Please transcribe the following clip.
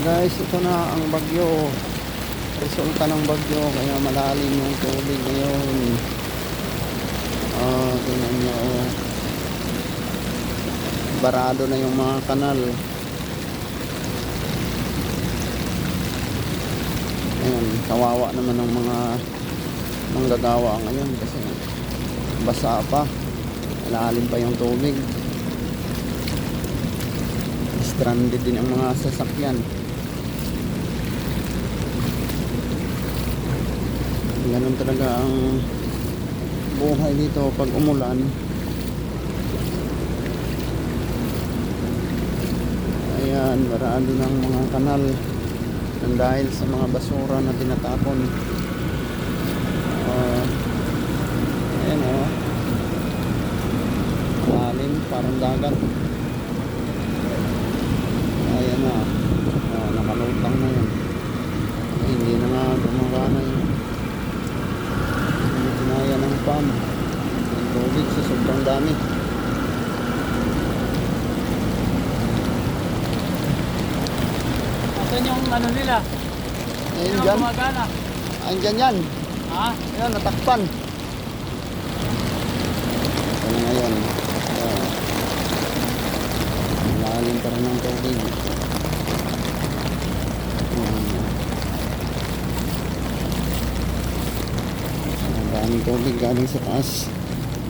guys, ito na ang bagyo. Resulta ng bagyo, kaya malalim yung tubig ngayon. Ah, tingnan nyo. oh. Barado na yung mga kanal. Ayan, kawawa naman ng mga manggagawa ngayon kasi basa pa. Malalim pa yung tubig. Stranded din ang mga sasakyan. Ganun talaga ang buhay dito pag umulan. Ayan, barado ng mga kanal nang dahil sa mga basura na tinatapon. Ah, ayan o. Malalim, parang dagat. Ng. Ang tubig sa sobrang dami. Asan yung ano nila? Ayun dyan. Andyan yan. Ha? Ayan, natakpan. Ito na ngayon. Malalim pa rin ang tubig. Ang daming tubig galing sa taas.